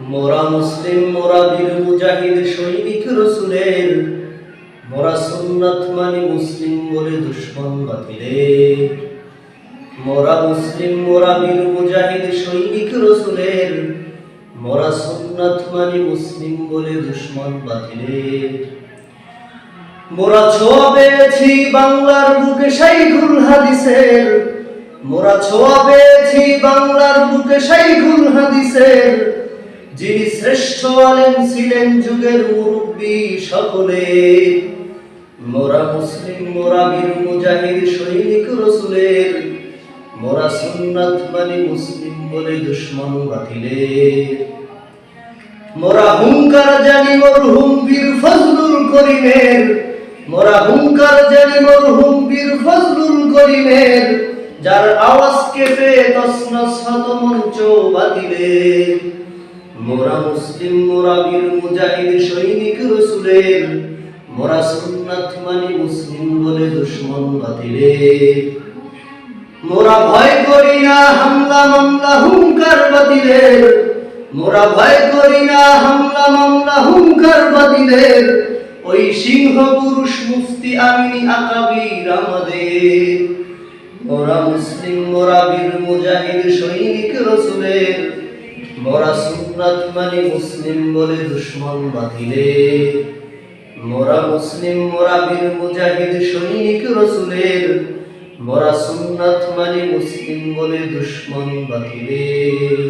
মোরা মুসলিম, মোরা বীর মুজাহিদ, সৈনিক রসুলের। মোরা সুন্নাত মানে মুসলিম বলে দুশ্মন বাতিলের। মোরা মুসলিম, মোরা বীর মুজাহিদ, সৈনিক রসুলের। মোরা সুন্নাত মানে মুসলিম বলে দুশ্মন বাতিলের। মোরা ছোঁয়া পেয়েছি বাংলার বুকে শাইখুল হাদিসের। মোরা ছোঁয়া পেয়েছি বাংলার বুকে শাইখুল হাদিসের। যিনি শ্রেষ্ঠ আলেম ছিলেন যুগের মুরব্বী সকলে। মোরা মুসলিম, মোরা বীর, মুজাহিদ, সৈনিক, রসুলের। মোরা সুন্নাত মানে মুসলিম বলে দুশ্মন বাতিলের। মোরা হুঙ্কার জানি মরহুম বীর ফজলুল করিমের। মোরা হুঙ্কার জানি মরহুম বীর ফজলুল করিমের। যার আওয়াজ কেঁপে তসনস হত মঞ্চ বাতিলে মোরা মুসলিম, মোরা বীর, মুজাহিদ, সৈনিক, রসুলের। মোরা সুন্নাত মানে মুসলিম বলে দুশ্মন বাতিলে মোরা ভয় করি না হামলা, মামলা, হুঙ্কার বাতিলের। মোরা ভয় করি না হামলা, মামলা, হুঙ্কার বাতিলের। ওই সিংহ পুরুষ মুফতি আমিনি আকাবির আমাদের। মোরা মুসলিম, মোরা বীর, মুজাহিদ, সৈনিক, রসুলের। মোরা সুন্নাত মানে মুসলিম বলে দুশ্মন বাঁধিলে মোরা মুসলিম, মোরা বীর মুজাহিদ সৈনিক রসুলের। মোরা সুন্নাত মানে মুসলিম বলে দুশ্মন বাতিলের